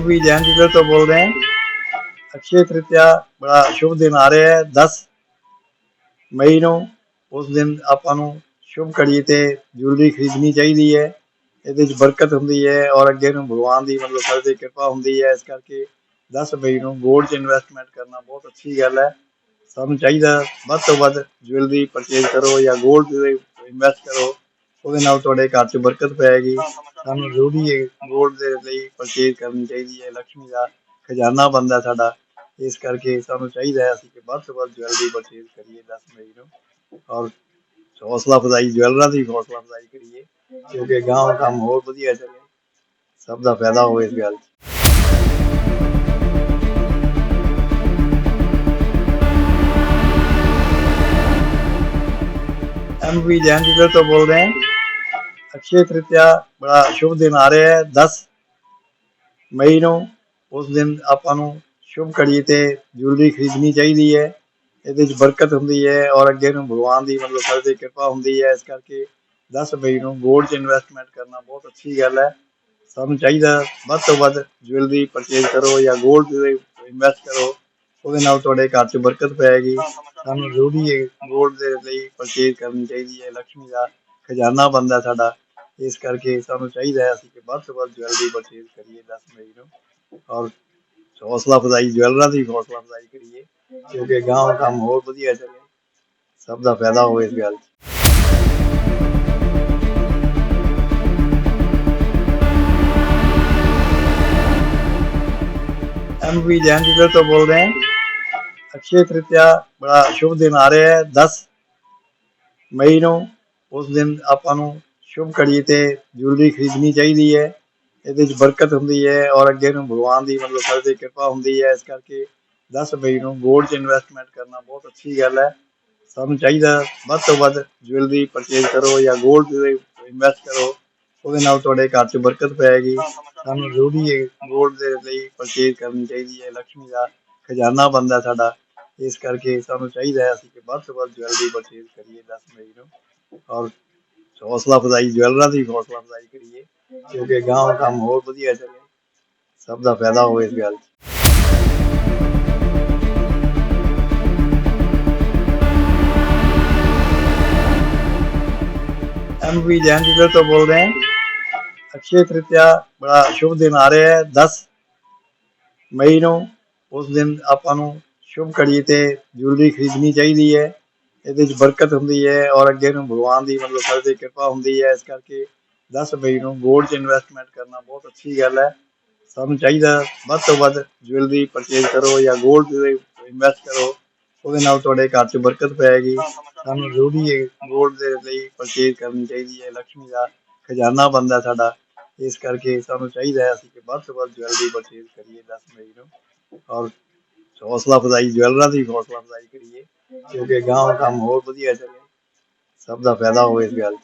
भी जैन जिले तो बोल रहे हैं अक्षय तृतीया बड़ा ਸ਼ੁਭ ਦਿਨ ਆ ਰਿਹਾ ਹੈ 10 ਮਈ ਨੂੰ। ਉਸ ਦਿਨ ਆਪਾਂ ਨੂੰ ਸ਼ੁਭ ਘੜੀ ਤੇ ਜੁਲਰੀ ਖਰੀਦਣੀ ਚਾਹੀਦੀ ਹੈ। ਇਹਦੇ ਵਿੱਚ ਬਰਕਤ ਹੁੰਦੀ ਹੈ ਔਰ ਅੱਗੇ ਨੂੰ ਭਗਵਾਨ ਦੀ ਮਤਲਬ ਸਰ ਦੀ ਕਿਰਪਾ ਹੁੰਦੀ ਹੈ। ਇਸ ਕਰਕੇ 10 ਮਈ ਨੂੰ ਗੋਲਡ 'ਚ ਇਨਵੈਸਟਮੈਂਟ ਕਰਨਾ ਬਹੁਤ ਅੱਛੀ ਗੱਲ ਹੈ। ਸਾਨੂੰ ਚਾਹੀਦਾ ਵੱਧ ਤੋਂ ਵੱਧ ਜੁਐਲਰੀ ਪਰਚੇਜ਼ ਕਰੋ ਜਾਂ ਗੋਲਡ ਦੇ ਇਨਵੈਸਟ ਕਰੋ। ਉਹਦੇ ਨਾਲ ਤੁਹਾਡੇ ਘਰ 'ਚ ਬਰਕਤ ਪੈਗੀ ਸਾਨੂੰ ਜ਼ਰੂਰੀ ਹੈ ਗੋਲਡ ਦੇ ਲਈ ਪਰਚੇਜ਼ ਕਰਨੀ ਚਾਹੀਦੀ ਹੈ। ਲక్ష్ਮੀ ਦਾ ਖਜ਼ਾਨਾ ਬੰਦਾ ਸਾਡਾ, ਇਸ ਕਰਕੇ ਸਾਨੂੰ ਚਾਹੀਦਾ ਹੈ ਅਸੀਂ ਕਿ ਵੱਧ ਤੋਂ ਵੱਧ ਜਵੈਲਰੀ ਪਰਚੇਜ਼ ਕਰੀਏ 10 ਮਈ ਨੂੰ ਔਰ ਹੌਸਲਾ ਫਜ਼ਾਈ ਜਵੈਲਰਾਂ ਦੀ ਹੌਸਲਾ ਫਜ਼ਾਈ ਕਰੀਏ ਕਿਉਂਕਿ ਗਾਂਵ ਕੰਮ ਹੋਰ ਵਧੀਆ ਚੱਲੇ, ਸਭ ਦਾ ਫਾਇਦਾ ਹੋਵੇ ਇਸ ਗੱਲ 'ਚ। ਐਮਵੀ ਜੈਨ ਜੀ ਤੋਂ ਬੋਲ ਰਹੇ ਹਾਂ। अक्षय ਤ੍ਰਿਤਿਆ ਬੜਾ ਸ਼ੁਭ ਦਿਨ ਆ ਰਿਹਾ ਹੈ। 10 ਮਈ ਨੂੰ ਉਸ ਦਿਨ ਆਪਾਂ ਨੂੰ ਸ਼ੁਭ ਘੜੀ ਤੇ ਜੁਲਰੀ ਖਰੀਦਣੀ ਚਾਹੀਦੀ ਹੈ। ਇਹਦੇ ਵਿੱਚ ਬਰਕਤ ਹੁੰਦੀ ਹੈ ਔਰ ਅੱਗੇ ਨੂੰ ਭਗਵਾਨ ਦੀ ਮਤਲਬ ਸਰ ਦੀ ਕਿਰਪਾ ਹੁੰਦੀ ਹੈ। ਇਸ ਕਰਕੇ 10 ਮਈ ਨੂੰ ਗੋਲਡ 'ਚ ਇਨਵੈਸਟਮੈਂਟ ਕਰਨਾ ਬਹੁਤ ਅੱਛੀ ਗੱਲ ਹੈ। ਸਾਨੂੰ ਚਾਹੀਦਾ ਵੱਧ ਤੋਂ ਵੱਧ ਜੁਐਲਰੀ ਪਰਚੇਜ਼ ਕਰੋ ਜਾਂ ਗੋਲਡ ਤੇ ਇਨਵੈਸਟ ਕਰੋ। ਉਹਦੇ ਨਾਲ ਤੁਹਾਡੇ ਘਰ 'ਚ ਬਰਕਤ ਪੈਗੀ ਸਾਨੂੰ ਜ਼ਰੂਰੀ ਹੈ ਗੋਲਡ ਦੇ ਲਈ ਪਰਚੇਜ਼ ਕਰਨੀ ਚਾਹੀਦੀ ਹੈ। ਲਕਸ਼ਮੀ ਦਾ ਖਜ਼ਾਨਾ ਬੰਦਾ ਸਾਡਾ। ਇਸ ਕਰਕੇ ਸਾਨੂੰ ਚਾਹੀਦਾ ਹੈ ਅਸੀਂ ਕਿ ਵੱਧ ਤੋਂ ਵੱਧ ਜੁਐਲਰੀ ਪਰਚੇਜ਼ ਕਰੀਏ 10 ਮਈ ਨੂੰ ਔਰ ਹੌਸਲਾ ਅਫਜ਼ਾਈ ਜੁਐਲਰਾਂ ਦੀ ਹੌਸਲਾ ਅਫਜ਼ਾਈ ਕਰੀਏ ਕਿਉਂਕਿ ਗਾਂਵ ਕੰਮ ਹੋਰ ਵਧੀਆ ਚੱਲੇ ਸਭ ਦਾ ਫਾਇਦਾ ਹੋਵੇ ਇਸ ਗੱਲ 'ਚ हम भी जैन डीलर तो बोल रहे हैं अक्षय तृतीया बड़ा शुभ दिन आ ਰਿਹਾ ਹੈ 10 ਮਈ ਨੂੰ ਉਸ ਦਿਨ ਆਪਾਂ ਨੂੰ ਸ਼ੁਭ ਘੜੀ ਤੇ ਜੁਲਦੀ ਖਰੀਦਣੀ ਚਾਹੀਦੀ ਹੈ। ਇਹਦੇ ਵਿੱਚ ਬਰਕਤ ਹੁੰਦੀ ਹੈ ਔਰ ਅੱਗੇ ਨੂੰ ਭਗਵਾਨ ਦੀ ਮਤਲਬ ਸਰ ਕਿਰਪਾ ਹੁੰਦੀ ਹੈ। ਇਸ ਕਰਕੇ 10 ਮਈ ਨੂੰ ਗੋਲਡ 'ਚ ਇਨਵੈਸਟਮੈਂਟ ਕਰਨਾ ਬਹੁਤ ਅੱਛੀ ਗੱਲ ਹੈ। ਸਾਨੂੰ ਚਾਹੀਦਾ ਵੱਧ ਤੋਂ ਵੱਧ ਜੁਐਲਰੀ ਪਰਚੇਜ਼ ਕਰੋ ਜਾਂ ਗੋਲਡ ਦੇ ਇਨਵੈਸਟ ਕਰੋ। ਉਹਦੇ ਨਾਲ ਤੁਹਾਡੇ ਘਰ 'ਚ ਬਰਕਤ ਪੈਗੀ ਸਾਨੂੰ ਜ਼ਰੂਰੀ ਗੋਲਡ ਦੇ ਲਈ ਪਰਚੇਜ਼ ਕਰਨੀ ਚਾਹੀਦੀ ਹੈ। ਲਕਸ਼ਮੀ ਦਾ ਖਜ਼ਾਨਾ ਬੰਦਾ ਸਾਡਾ। ਇਸ ਕਰਕੇ ਸਾਨੂੰ ਚਾਹੀਦਾ ਹੈ ਅਸੀਂ ਕਿ ਵੱਧ ਤੋਂ ਵੱਧ ਜੁਐਲਰੀ ਪਰਚੇਜ਼ ਕਰੀਏ 10 ਮਈ ਨੂੰ। ਔਰ ਹੌਸਲਾ ਅਫਜ਼ਾਈ ਜੁਐਲਰਾਂ ਦੀ ਹੌਸਲਾ ਅਫਜ਼ਾਈ ਕਰੀਏ ਕਿਉਂਕਿ ਗਾਂਵ ਕੰਮ ਹੋਰ ਵਧੀਆ ਚੱਲੇ ਸਭ ਦਾ ਫਾਇਦਾ ਹੋਵੇ ਇਸ ਗੱਲ 'ਚ हम भी जैन डीलर तो बोल रहे हैं अक्षय तृतीया बड़ा शुभ दिन आ ਰਿਹਾ ਹੈ 10 ਮਈ ਨੂੰ ਉਸ ਦਿਨ ਆਪਾਂ ਨੂੰ ਸ਼ੁਭ ਘੜੀ ਤੇ ਜੁਐਲਰੀ ਖਰੀਦਣੀ ਚਾਹੀਦੀ ਹੈ ਇਹਦੇ 'ਚ ਬਰਕਤ ਹੁੰਦੀ ਹੈ ਔਰ ਅੱਗੇ ਨੂੰ ਭਗਵਾਨ ਦੀ ਮਤਲਬ ਸਰ ਕਿਰਪਾ ਹੁੰਦੀ ਹੈ। ਇਸ ਕਰਕੇ 10 ਮਈ ਨੂੰ ਗੋਲਡ 'ਚ ਇਨਵੈਸਟਮੈਂਟ ਕਰਨਾ ਬਹੁਤ ਅੱਛੀ ਗੱਲ ਹੈ। ਸਾਨੂੰ ਚਾਹੀਦਾ ਵੱਧ ਤੋਂ ਵੱਧ ਜਵੈਲਰੀ ਪਰਚੇਜ਼ ਕਰੋ ਜਾਂ ਗੋਲਡ ਦੇ ਇਨਵੈਸਟ ਕਰੋ। ਉਹਦੇ ਨਾਲ ਤੁਹਾਡੇ ਘਰ 'ਚ ਬਰਕਤ ਪੈਗੀ ਸਾਨੂੰ ਜ਼ਰੂਰੀ ਹੈ ਗੋਲਡ ਦੇ ਲਈ ਪਰਚੇਜ਼ ਕਰਨੀ ਚਾਹੀਦੀ ਹੈ। ਲਕਸ਼ਮੀ ਦਾ ਖਜ਼ਾਨਾ ਬੰਦਾ ਸਾਡਾ। ਇਸ ਕਰਕੇ ਸਾਨੂੰ ਚਾਹੀਦਾ ਹੈ ਅਸੀਂ ਕਿ ਵੱਧ ਤੋਂ ਵੱਧ ਜੁਐਲਰੀ ਪਰਚੇਜ਼ ਕਰੀਏ 10 ਮਈ ਨੂੰ। ਔਰ ਹੌਸਲਾ ਫਜ਼ਾਈ ਜੁਐਲਰਾਂ ਦੀ ਹੌਸਲਾ ਫਜ਼ਾਈ ਕਰੀਏ। ਕਿਉਂਕਿ ਗਾਂਵ ਕੰਮ ਹੋਰ ਵਧੀਆ ਚੱਲੇ। ਸਭ ਦਾ ਫਾਇਦਾ ਹੋਵੇ ਇਸ ਗੱਲ 'ਚ।